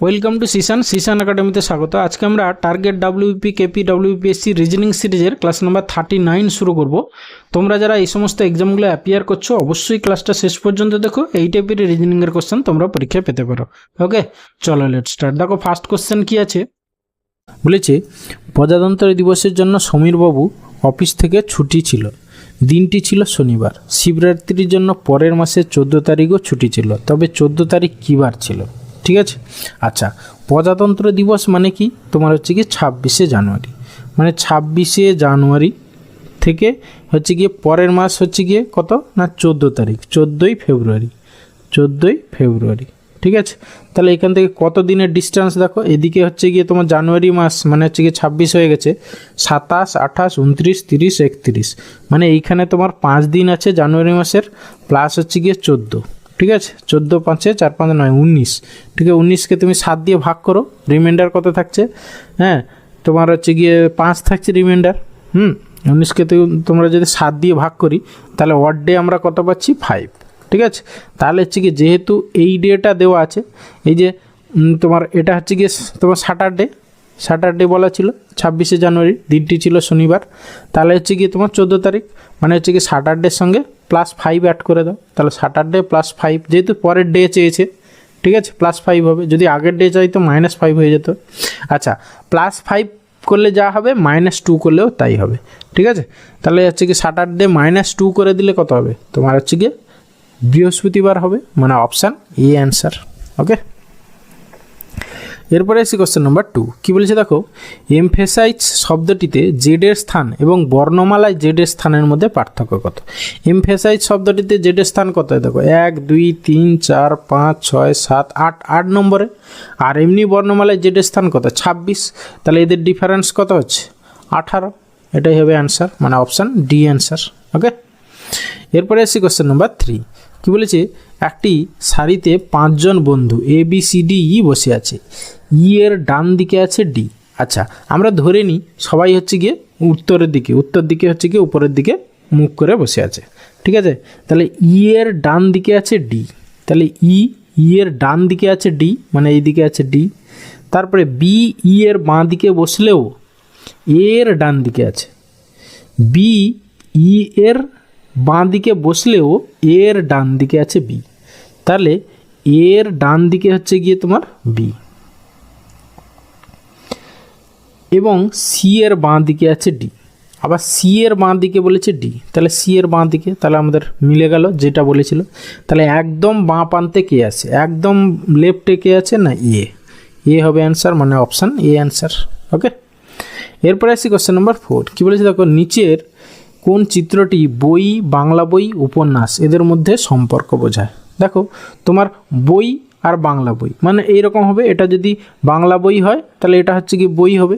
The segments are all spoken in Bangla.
ওয়েলকাম টু সিসান সিসান একাডেমিতে স্বাগত। আজকে আমরা target WP KP WPSC reasoning সিরিজের ক্লাস নাম্বার থার্টি নাইন শুরু করব। তোমরা যারা এই সমস্ত এক্সামগুলো অ্যাপিয়ার করছ, অবশ্যই ক্লাসটা শেষ পর্যন্ত দেখো। এই টাইপের রিজনিংয়ের কোশ্চেন তোমরা পরীক্ষায় পেতে পারো। ওকে চলো লেট স্টার্ট দেখো ফার্স্ট কোশ্চেন কি আছে? বলেছে, প্রজাতন্ত্র দিবসের জন্য সমীরবাবু অফিস থেকে ছুটি ছিল। দিনটি ছিল শনিবার। শিবরাত্রির জন্য পরের মাসের চোদ্দ তারিখও ছুটি ছিল। তবে চোদ্দ তারিখ কী বার ছিল? ঠিক আছে? আচ্ছা প্রজাতন্ত্র দিবস মানে কি? তোমার হচ্ছে কি ছাব্বিশে জানুয়ারি। মানে ছাব্বিশে জানুয়ারি থেকে হচ্ছে গিয়ে পরের মাস হচ্ছে গিয়ে কত? না, চোদ্দ তারিখ, চোদ্দোই ফেব্রুয়ারি চোদ্দোই ফেব্রুয়ারি, ঠিক আছে? তাহলে এখান থেকে কত দিনের ডিস্টেন্স দেখো? এদিকে হচ্ছে গিয়ে তোমার জানুয়ারি মাস মানে হচ্ছে গিয়ে ছাব্বিশ হয়ে গেছে, সাতাশ, আঠাশ, উনত্রিশ, তিরিশ, একত্রিশ। মানে এইখানে তোমার পাঁচ দিন আছে জানুয়ারি মাসের প্লাস হচ্ছে গিয়ে চোদ্দ। ঠিক আছে? চোদ্দ পাঁচে চার পাঁচ নয়, উনিশ। ঠিক আছে, উনিশকে তুমি সাত দিয়ে ভাগ করো রিমাইন্ডার কত থাকছে? হ্যাঁ তোমার হচ্ছে গিয়ে পাঁচ থাকছে রিমাইন্ডার হুম? উনিশকে তোমরা যদি সাত দিয়ে ভাগ করি, তাহলে ওয়ার্ড ডে আমরা কত পাচ্ছি? ফাইভ ঠিক আছে? তাহলে হচ্ছে কি যেহেতু এই ডেটা দেওয়া আছে, এই যে তোমার এটা হচ্ছে গিয়ে তোমার স্যাটারডে স্যাটারডে বলা ছিল, ছাব্বিশে জানুয়ারি, দিনটি ছিল শনিবার। তাহলে হচ্ছে গিয়ে তোমার চোদ্দ তারিখ মানে হচ্ছে কি স্যাটারডের সঙ্গে প্লাস ফাইভ অ্যাড করে দাও। তাহলে স্যাটারডে প্লাস ফাইভ যেহেতু পরের ডে চেয়েছে, ঠিক আছে? প্লাস ফাইভ হবে। যদি আগের ডে চাইতো মাইনাস ফাইভ হয়ে যেত। আচ্ছা প্লাস ফাইভ করলে যা হবে মাইনাস টু করলেও তাই হবে। ঠিক আছে? তাহলে হচ্ছে কি স্যাটারডে মাইনাস টু করে দিলে কত হবে? তোমার হচ্ছে গিয়ে বৃহস্পতিবার হবে মানে অপশান এ অ্যান্সার ওকে এরপরে এসে কোশ্চেন নম্বর টু কী বলেছে দেখো? এমফেসাইজ শব্দটিতে জেডের স্থান এবং বর্ণমালায় জেডের স্থানের মধ্যে পার্থক্য কত? এমফেসাইজ শব্দটিতে জেডের স্থান কত? দেখো, এক, দুই, তিন, চার, পাঁচ, ছয়, সাত, আট আট নম্বরে। আর এমনি বর্ণমালায় জেডের স্থান কত? ছাব্বিশ। তাহলে এদের ডিফারেন্স কত হচ্ছে? আঠারো। এটাই হবে অ্যান্সার মানে অপশান ডি অ্যান্সার ওকে এরপরে আসি কোশ্চেন নাম্বার থ্রি কী বলেছে? একটি সারিতে পাঁচজন বন্ধু A B C D E বসে আছে। ই এর ডান দিকে আছে ডি। আচ্ছা আমরা ধরে নিই সবাই হচ্ছে গিয়ে উত্তরের দিকে, উত্তর দিকে হচ্ছে গিয়ে উপরের দিকে মুখ করে বসে আছে। ঠিক আছে? তাহলে ই এর ডান দিকে আছে ডি। তাহলে ই ই এর ডান দিকে আছে ডি মানে এই দিকে আছে ডি। তারপরে বি, ই এর বাঁ দিকে বসলেও এর ডান দিকে আছে। বি, ই এর বাঁ দিকে বসলেও এর ডান দিকে আছে বি। তাহলে এর ডান দিকে হচ্ছে গিয়ে তোমার বি। এবং সি এর বাঁ দিকে আছে ডি আবার সি এর বাঁ দিকে বলেছে ডি তাহলে সি এর বাঁ দিকে তাহলে আমাদের মিলে গেল যেটা বলেছিল। তাহলে একদম বাঁ প্রান্তে কে আছে? একদম লেফটে কে আছে না এ এ হবে অ্যান্সার মানে অপশান এ অ্যান্সার ওকে এরপরে আসি কোশ্চেন নাম্বার ফোর কী বলেছে? দেখো, নিচের কোন চিত্রটি বই, বাংলা বই, উপন্যাস এদের মধ্যে সম্পর্ক বোঝায়? দেখো, তোমার বই আর বাংলা বই। মানে এইরকম হবে, এটা যদি বাংলা বই হয়, তাহলে এটা হচ্ছে কি বই হবে?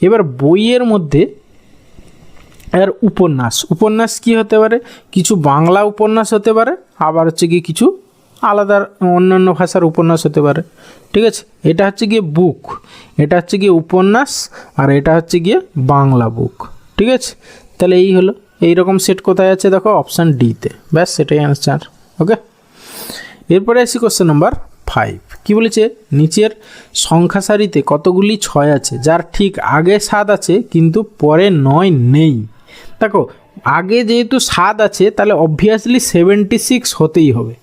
এবার বইয়ের মধ্যে এর উপন্যাস। উপন্যাস কি হতে পারে? কিছু বাংলা উপন্যাস হতে পারে, আবার হচ্ছে গিয়ে কিছু আলাদা অন্যান্য ভাষার উপন্যাস হতে পারে। ঠিক আছে? এটা হচ্ছে গিয়ে বুক, এটা হচ্ছে গিয়ে উপন্যাস, আর এটা হচ্ছে গিয়ে বাংলা বুক। ঠিক আছে? তাহলে এই হলো। এই রকম সেট কোথায় আছে দেখো? অপশান ডিতে ব্যাস সেটাই অ্যান্সার ওকে এরপরে আসি কোশ্চেন নাম্বার ফাইভ কী বলেছে? নিচের সংখ্যা সারিতে কতগুলি ছয় আছে? যার ঠিক আগে সাত আছে, কিন্তু পরে নয় নেই। দেখো, আগে যেহেতু সাত আছে, তাহলে অবভিয়াসলি সেভেন্টি সিক্স হতেই হবে।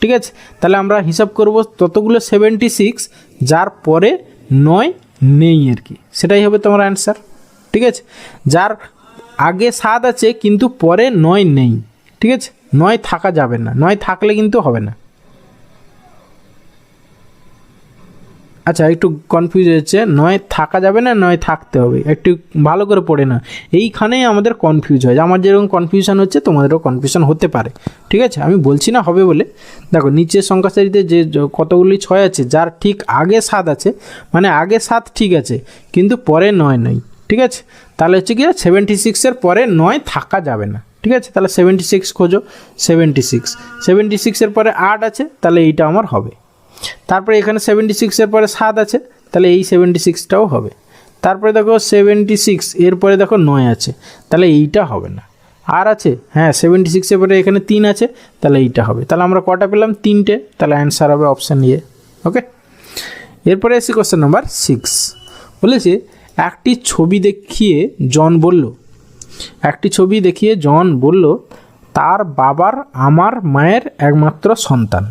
ঠিক আছে? তাহলে আমরা হিসাব করব ততগুলো সেভেন্টি সিক্স যার পরে নয় নেই আর কি। সেটাই হবে তোমার অ্যান্সার ঠিক আছে? যার আগে সাত আছে, কিন্তু পরে নয় নেই। ঠিক আছে? নয় থাকা যাবে না। নয় থাকলে কিন্তু হবে না। আচ্ছা একটু কনফিউজ হচ্ছে নয় থাকা যাবে না, নয় থাকতে হবে। একটু ভালো করে পড়ে না। এইখানেই আমাদের কনফিউজ হয়। আমার যেরকম কনফিউশন হচ্ছে, তোমাদেরও কনফিউশন হতে পারে। ঠিক আছে? আমি বলছি না হবে বলে। দেখো, নিচের সংখ্যা সারিতে যে, কতগুলি ছয় আছে, যার ঠিক আগে সাত আছে মানে আগে সাত ঠিক আছে, কিন্তু পরে নয় নয় ঠিক আছে? তাহলে হচ্ছে কি সেভেন্টি সিক্সের পরে নয় থাকা যাবে না। ঠিক আছে? তাহলে সেভেন্টি সিক্স খোঁজো। সেভেন্টি সিক্স সেভেন্টি সিক্সের পরে আট আছে, তাহলে এইটা আমার হবে। তারপরে এখানে সেভেন্টি সিক্সের পরে সাত আছে, তাহলে এই সেভেন্টি সিক্সটাও হবে। তারপরে দেখো সেভেন্টি সিক্স এরপরে দেখো নয় আছে, তাহলে এইটা হবে না। আর আছে? হ্যাঁ সেভেন্টি সিক্সের পরে এখানে তিন আছে, তাহলে এইটা হবে। তাহলে আমরা কটা পেলাম? তিনটে। তাহলে অ্যান্সার হবে অপশান ইয়ে ওকে এরপরে এসে কোশ্চেন নাম্বার সিক্স বলেছে, একটি ছবি দেখিয়ে জন বলল, একটি ছবি দেখিয়ে জন বলল, তার বাবার আমার মায়ের একমাত্র সন্তান।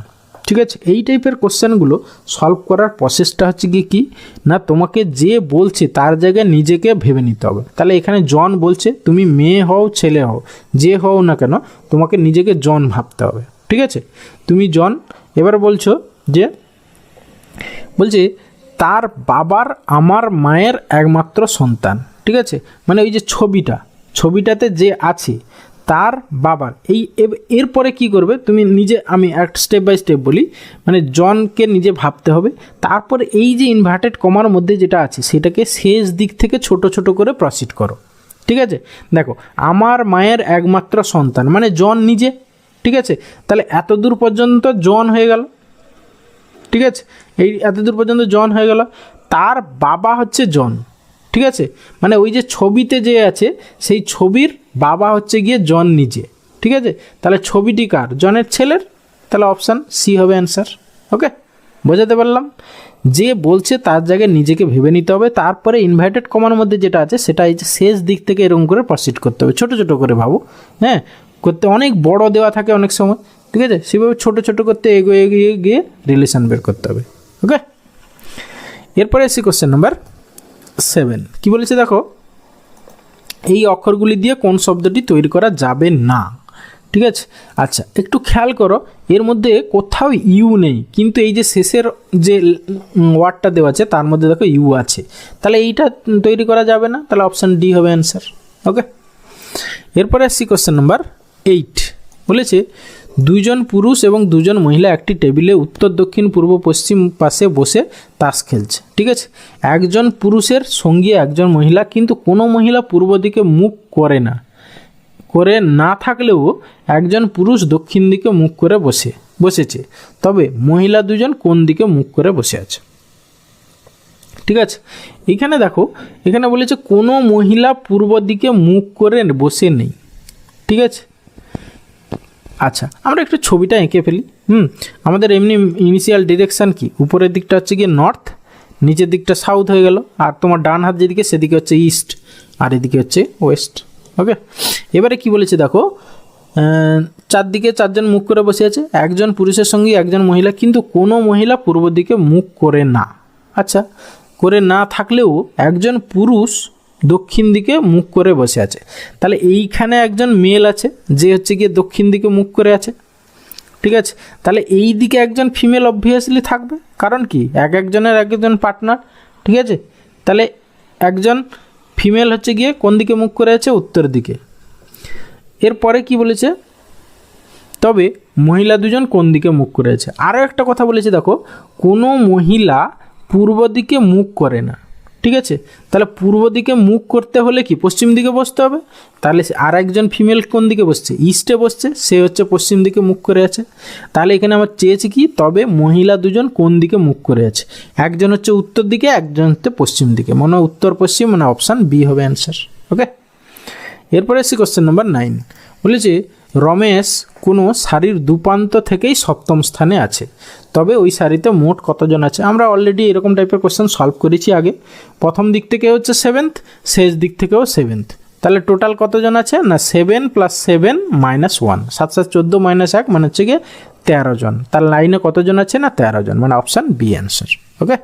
ঠিক আছে? এই টাইপের কোশ্চেনগুলো সলভ করার প্রসেসটা হচ্ছে কি কি? না, তোমাকে যে বলছে তার জায়গায় নিজেকে ভেবে নিতে হবে। তাহলে এখানে জন বলছে, তুমি মেয়ে হও, ছেলে হও, যে হও না কেন, তোমাকে নিজেকে জন ভাবতে হবে। ঠিক আছে? তুমি জন, এবার বলছো যে, বলছে, তার বাবার আমার মায়ের একমাত্র সন্তান। ঠিক আছে? মানে ওই যে ছবিটা, ছবিটাতে যে আছে তার বাবার। এই এরপরে কি করবে? তুমি নিজে, আমি এক স্টেপ বাই স্টেপ বলি। মানে জনকে নিজে ভাবতে হবে। তারপরে এই যে ইনভার্টেড কমার মধ্যে যেটা আছে, সেটাকে শেষ দিক থেকে ছোট ছোট করে প্রসিড করো। ঠিক আছে? দেখো, আমার মায়ের একমাত্র সন্তান মানে জন নিজে। ঠিক আছে? তাহলে এত দূর পর্যন্ত জন হয়ে গেল। ঠিক আছে? এই এতদূর পর্যন্ত জন হয়ে গেল। তার বাবা হচ্ছে জন। ঠিক আছে? মানে ওই যে ছবিতে যে আছে, সেই ছবির বাবা হচ্ছে গিয়ে জন নিজে, ঠিক আছে? তাহলে ছবিটি কার? জনের ছেলের? তাহলে অপশান সি হবে অ্যান্সার, ওকে? বোঝাতে পারলাম? যে বলছে তার জায়গায় নিজেকে ভেবে নিতে হবে, তারপরে ইনভাইটেড কমার মধ্যে যেটা আছে, সেটা এই যে শেষ দিক থেকে এরকম করে প্রসিড করতে হবে। ছোটো ছোটো করে ভাবো হ্যাঁ? করতে অনেক বড় দেওয়া থাকে অনেক সময়, ঠিক আছে? সেভাবে ছোট ছোট করতে এগিয়ে এগিয়ে গিয়ে রিলেশন বের করতে হবে, ওকে? এরপরে এসি কোশ্চেন নাম্বার সেভেন কী বলেছে দেখো? এই অক্ষরগুলি দিয়ে কোন শব্দটি তৈরি করা যাবে না। ঠিক আছে? আচ্ছা একটু খেয়াল করো, এর মধ্যে কোথাও ইউ নেই, কিন্তু এই যে শেষের যে ওয়ার্ডটা দেওয়া আছে, তার মধ্যে দেখো ইউ আছে। তাহলে এইটা তৈরি করা যাবে না? তাহলে অপশান ডি হবে অ্যান্সার, ওকে? এরপরে আসছি কোশ্চেন নাম্বার এইট, বলেছে দুইজন পুরুষ এবং দুজন মহিলা একটি টেবিলে উত্তর, দক্ষিণ, পূর্ব, পশ্চিম পাশে বসে তাস খেলছে, ঠিক আছে? একজন পুরুষের সঙ্গে, একজন মহিলা, কিন্তু কোনো মহিলা পূর্ব দিকে মুখ করে না। করে না থাকলেও একজন পুরুষ দক্ষিণ দিকে মুখ করে বসে, বসেছে। তবে মহিলা দুজন কোন দিকে মুখ করে বসে আছে? ঠিক আছে? এখানে দেখো, এখানে বলেছে কোনো মহিলা পূর্ব দিকে মুখ করে বসে নেই, ঠিক আছে? আচ্ছা আমরা একটু ছবিটা এঁকে ফেলি। হুম, আমাদের এমনি ইনিশিয়াল ডিরেকশান কি? উপরের দিকটা হচ্ছে গিয়ে নর্থ নিচের দিকটা সাউথ হয়ে গেল, আর তোমার ডান হাত যেদিকে, সেদিকে হচ্ছে ইস্ট আর এদিকে হচ্ছে ওয়েস্ট ওকে এবারে কি বলেছে দেখো চারদিকে চারজন মুখ করে বসে আছে, একজন পুরুষের সঙ্গে, একজন মহিলা, কিন্তু কোনো মহিলা পূর্ব দিকে মুখ করে না। আচ্ছা করে না থাকলেও একজন পুরুষ দক্ষিণ দিকে মুখ করে বসে আছে। তাহলে এইখানে একজন মেল আছে, যে হচ্ছে গিয়ে দক্ষিণ দিকে মুখ করে আছে। ঠিক আছে? তাহলে এই দিকে একজন ফিমেল অবভিয়াসলি থাকবে। কারণ কি? এক একজনের এক একজন পার্টনার ঠিক আছে? তাহলে একজন ফিমেল হচ্ছে গিয়ে কোন দিকে মুখ করে আছে? উত্তর দিকে। এরপরে কি বলেছে? তবে মহিলা দুজন কোন দিকে মুখ করে আছে? আরও একটা কথা বলেছে, দেখো। কোনো মহিলা পূর্ব দিকে মুখ করে না। ঠিক আছে? তাহলে পূর্ব দিকে মুখ করতে হলে কি? পশ্চিম দিকে বসতে হবে। তাহলে আর একজন ফিমেল কোন দিকে বসছে? ইস্টে বসছে, সে হচ্ছে পশ্চিম দিকে মুখ করে আছে। তাহলে এখানে আমার চেয়েছি কি? তবে মহিলা দুজন কোন দিকে মুখ করে আছে? একজন হচ্ছে উত্তর দিকে, একজন হচ্ছে পশ্চিম দিকে। মনে হয় উত্তর পশ্চিম মানে অপশান বি হবে অ্যান্সার ওকে এরপরে এসে কোশ্চেন নাম্বার নাইন বলেছে রমেশ কোনো সারির দুপান্ত থেকেই সপ্তম স্থানে আছে। তবে ওই সারিতে মোট কতজন আছে? আমরা অলরেডি এরকম টাইপের কোশ্চেন সলভ করেছি আগে। প্রথম দিক থেকে হচ্ছে সেভেন্থ শেষ দিক থেকেও সেভেন্থ তাহলে টোটাল কতজন আছে? না seven plus seven minus one সাত সাত, চোদ্দ মাইনাস এক মানে হচ্ছে গিয়ে তেরো জন। তার লাইনে কতজন আছে? না, তেরো জন। মানে অপশান বি অ্যান্সার ওকে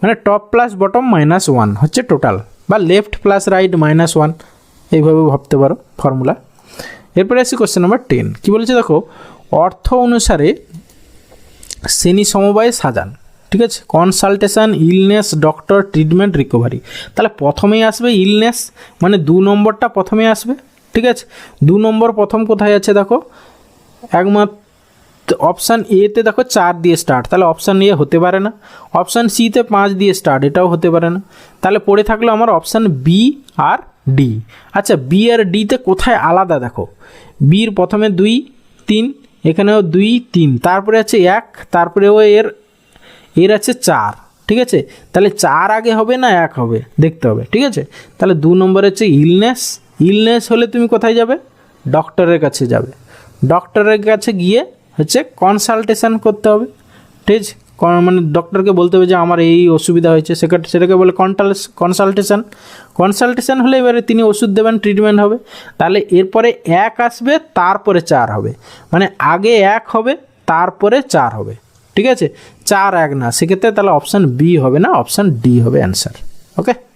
মানে top plus bottom minus one হচ্ছে টোটাল বা left plus right minus one এইভাবে ভাবতে পারো ফর্মুলা এরপরে আসি কোশ্চেন নাম্বার টেন কী বলেছে দেখো? অর্থ অনুসারে শ্রেণি সমবায়ে সাজান, ঠিক আছে? Consultation illness doctor treatment recovery তাহলে প্রথমেই আসবে ইলনেস মানে দু নম্বরটা প্রথমে আসবে, ঠিক আছে? দু নম্বর প্রথম কোথায় আছে দেখো? একমাত্র অপশান এতে দেখো চার দিয়ে স্টার্ট তাহলে অপশান এ হতে পারে না। অপশান সিতে পাঁচ দিয়ে স্টার্ট এটাও হতে পারে না। তাহলে পড়ে থাকল আমার অপশান বি আর ডি আচ্ছা বি আর ডিতে কোথায় আলাদা দেখো? বির প্রথমে দুই, তিন, এখানেও দুই, তিন। তারপরে আছে এক, তারপরেও এর এর আছে চার, ঠিক আছে? তাহলে চার আগে হবে না এক হবে? দেখতে হবে, ঠিক আছে? তাহলে দু নম্বর হচ্ছে ইলনেস ইলনেস হলে তুমি কোথায় যাবে? ডক্টরের কাছে যাবে। ডক্টরের কাছে গিয়ে হচ্ছে কনসালটেশন করতে হবে, ঠিক আছে? মানে ডক্টরকে বলতে হবে যে আমার এই অসুবিধা হয়েছে। সেটা সেটাকে বলে কনটাল কনসালটেশান কনসালটেশান হলে এবারে তিনি ওষুধ দেবেন ট্রিটমেন্ট হবে। তাহলে এরপরে এক আসবে, তারপরে চার হবে। মানে আগে এক হবে, তারপরে চার হবে। ঠিক আছে? চার এক না। সেক্ষেত্রে তাহলে অপশান বি হবে না অপশান ডি হবে অ্যান্সার ওকে